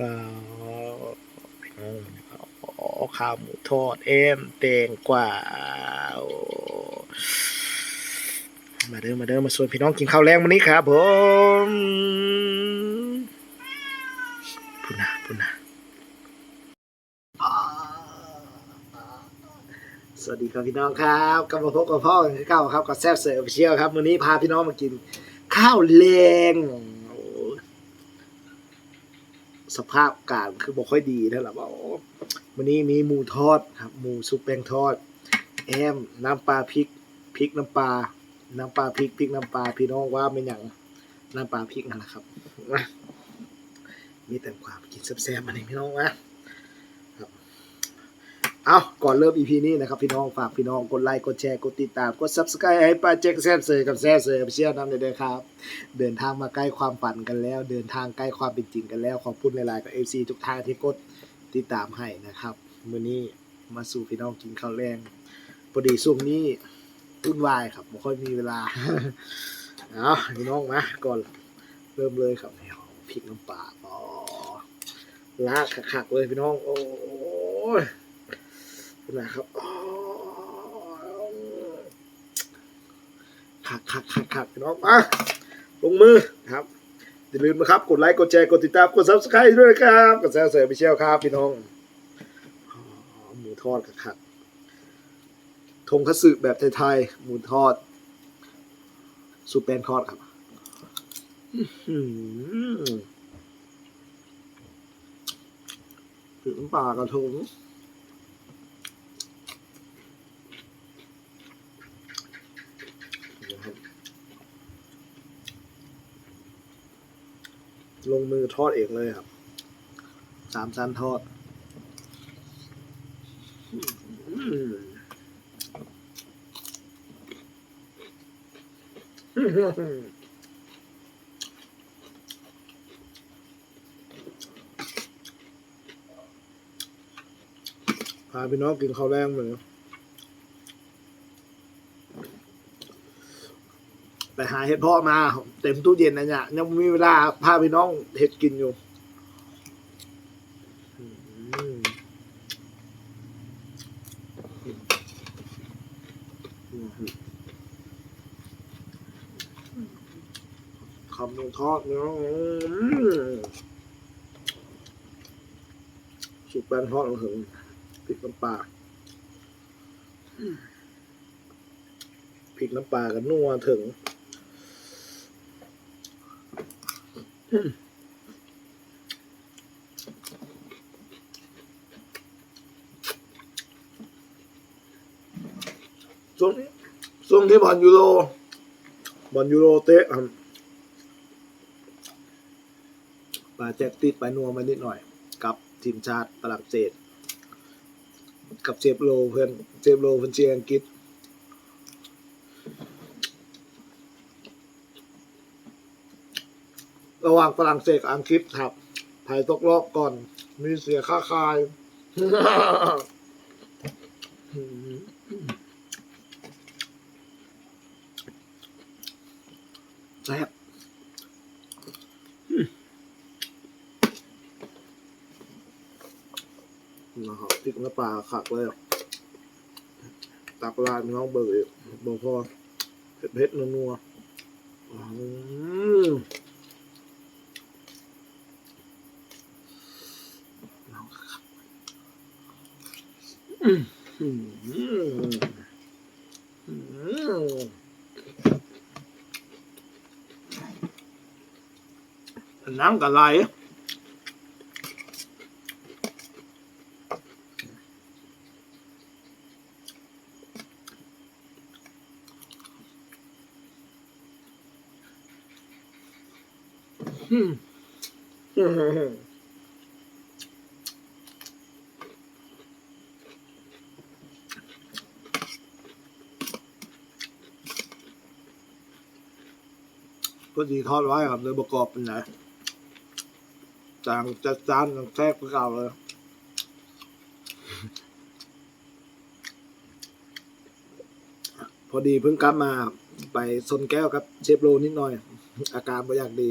ข้าวหมูทอด เอ็มแตงกวามาเด้อมาเด้อมาชวนพี่น้องกินข้าวแรงวันนี้ครับผมพุ่นนะพุ่นนะสวัสดีครับพี่น้องครับกลับมาพบกับพ่อกันเก่าครับกับแซ่บเสือเชียวครับวันนี้พาพี่น้องมากิน ข้าวแรง สภาพการคือบอกค่อยดีเท่าไหร่าวันนี้มีหมูทอดครับหมูซุปแป้งทอด แอมน้ำปลาพริกพริกน้ำปลาน้ำปลาพริกพริกน้ำปลาพี่น้องว่าเป็นอย่างน้ำปลาพริกนั่นแหละครับมีแต่ความกินแซ่บๆมาในพี่น้องนะครับ เอาก่อนเริ่ม EP นี้นะครับพี่น้องฝากพี่น้องกดไลค์กดแชร์กดติดตามกด Subscribe ให้ป้าแจ็คแซ่เซอร์กับแซ่เซอร์เชื่อน้ำเลยด้วยครับ เดินทางมาใกล้ความฝันกันแล้ว เดินทางใกล้ความเป็นจริงกันแล้ว ขอบคุณหลายๆกับ FC ทุกท่านที่กดติดตามให้นะครับมื้อนี้มาสู่พี่น้องกินข้าวแรงพอดีช่วงนี้วุ่นวายครับไม่ค่อยมีเวลาเอาพี่น้องมาก่อนเริ่มเลยครับนี่พริกน้ำปลาอ๋อลากขักๆเลยพี่น้องโอ้ย นะครับอ๋อขักขักขักขักพี่น้องมาลงมือครับอย่าลืมนะครับ กดไลค์ กดแชร์ กดติดตาม กด subscribe ด้วยนะครับกดแชร์เสริมไปเชี่ยวครับ พี่น้องหมูทอดขักๆทงคัตสึแบบไทยๆ หมูทอดสูปแป้งทอดครับถึงปลากระทงนะครับ ลงมือทอดเองเลยครับ สามชั้นทอดอื้อหือพาพี่น้องกินข้าวแรงเลย ไปหาเห็ดเพาะมา เต็มตู้เย็นนะเนี่ยยังไม่มีเวลาพาพี่น้องเห็ดกินอยู่คำนึงทอดเนาะสุกแป้งทอดถึงพริกน้ำปลาพริกน้ำปลากับนัวถึง ช่วงนี้ช่วงที่บอลยูโรบอลยูโรเตะบปาแจ็คติดไปนัวมานิดหน่อย กับทีมชาติฝรั่งเศส กับเจฟโลเพื่อนเจฟโลเพื่อนเชียร์อังกฤษ ระหว่างฝรั่งเศสกับอังกฤษครับไผ่ตกรอบก่อน มีเสียค่าคาย แซ่บนะครับพริกน้ำปลาขักเลยอะตักลาดน้องเบิร์ดบอกพอเผ็ดเผ็ดๆนัวๆ อืมอืมอื อดีทอดไว้ครับเลยประกอบเป็นไงจางจัดจานแทรกเก่าเลยพอดีเพิ่งกลับมาไปซนแก้วครับ เชฟโรนิดหน่อย อาการไม่อยากดี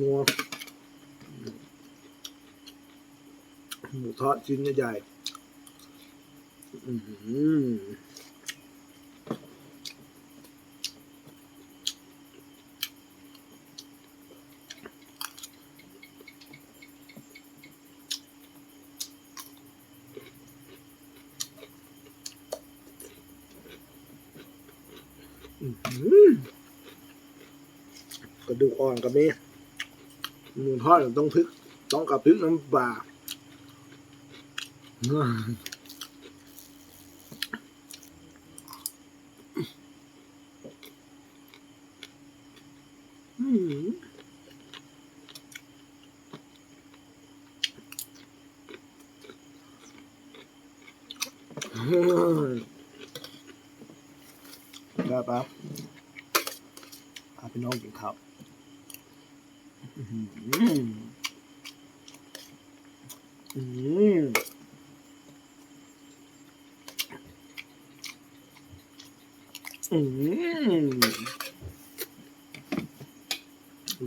นัว หมูทอดชิ้นใหญ่อื้อหืออื้อหือกระดูกอ่อนกับนี้หมูทอดต้องพริก ต้องกับพริกน้ำปลา ได้ปะพาพี่น้องกินข้าวอื้อหืออืม อืม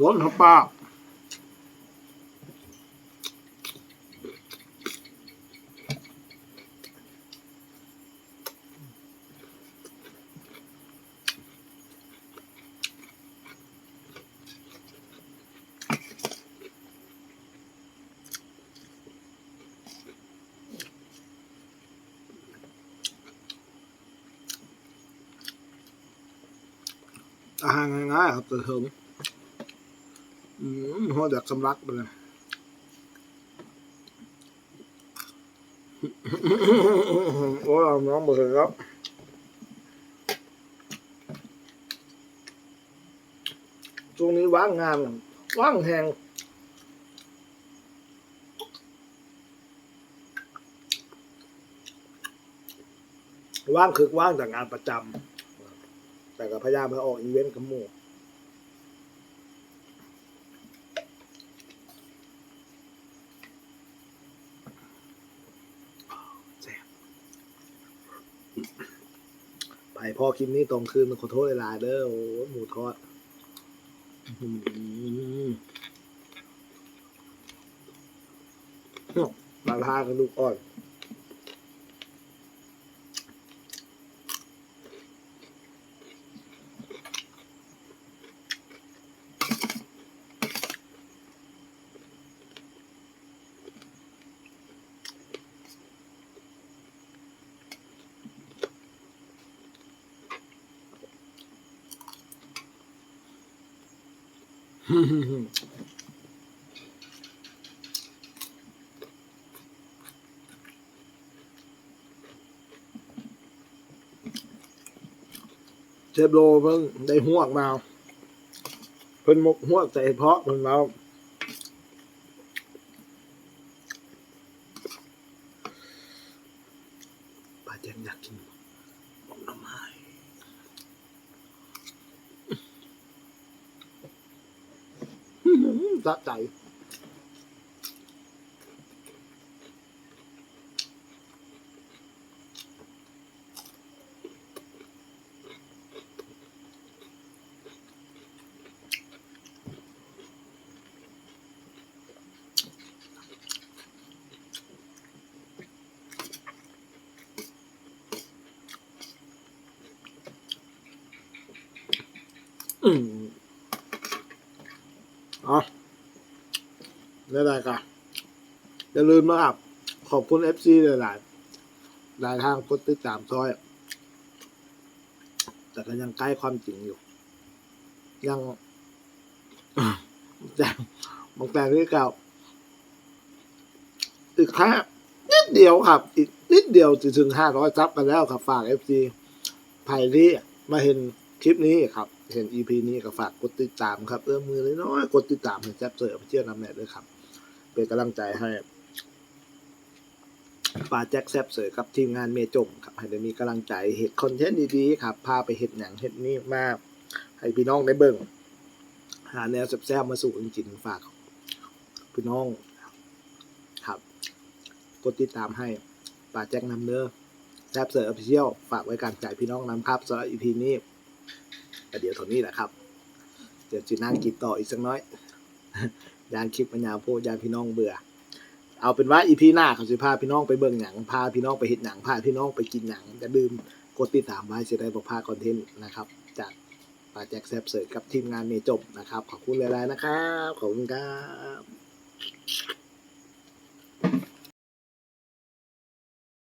ร้นครับป้า อาหารง่ายๆครับแต่เถิมหัวจากสำลักไปเลยโอ้ยน้องมาเลยครับช่วงนี้ว่างงานว่างแหงว่างคือว่างจากงานประจำ แต่ก็พยายามไปออกอีเวนต์กับหมู่แซ่บไปพอคลิปนี้ตรงคืนขอโทษหลาเด้อโอ้หมูทอดมาพากระดูกอ่อน เชฟโลเพิ่งได้หวกมาเพิ่นมกหวกใส่เพาะเพิ่นมาป้าแจงอยากกินหมกหน้ำไม้อื้อหือ สะใจอืมเอ๋อ ได้ได้ค่ะอย่าลืมนะครับ ขอบคุณเอฟซีหลายๆหลายทางกดติดตามซอย แต่ก็ยังใกล้ความจริงอยู่ ยังแต่บางแต่ที่เก่าอีกแค่นิดเดียวครับ อีกนิดเดียวจะถึงห้าร้อยซับกันแล้วครับ ฝากเอฟซีใครที่มาเห็นคลิปนี้ครับ เห็นอีพีนี้ก็ฝากกดติดตามครับ เอื้อมมือเลยน้อยๆกดติดตามให้แจ๊บเสือเชี่ยน้ำแม่ด้วยครับ เป็นกำลังใจให้ป้าแจ็คแซบเสือกับทีมงานเมจมครับให้ได้มีกำลังใจเห็ดคอนเทนต์ดีๆครับพาไปเห็ดหนังเห็ดนี่มาให้พี่น้องได้เบิ่งหาแนวแซบๆมาสู่จริงๆฝากพี่น้องครับกดติดตามให้ป้าแจ็คนำเนื้อแซบเสือออฟฟิเชียลฝากไว้การจ่ายพี่น้องนำครับสำหรับอีพีนี้แต่เดี๋ยวเท่านี้แหละครับ เดี๋ยวสินั่งกินต่ออีกสักน้อย ยานคลิปมันยาวโพดยานพี่น้องเบื่อ เอาเป็นว่าอีพีหน้าเขาสิพาพี่น้องไปเบิ่งหนังพาพี่น้องไปเห็นหนังพาพี่น้องไปกินหนังจะดื่มกดติดตามไว้สิได้บ่พาคอนเทนต์นะครับ จากปาแจ็คแซบเสิร์ฟกับทีมงานเมจบนะครับ ขอบคุณหลายๆนะครับ ขอบคุณครับ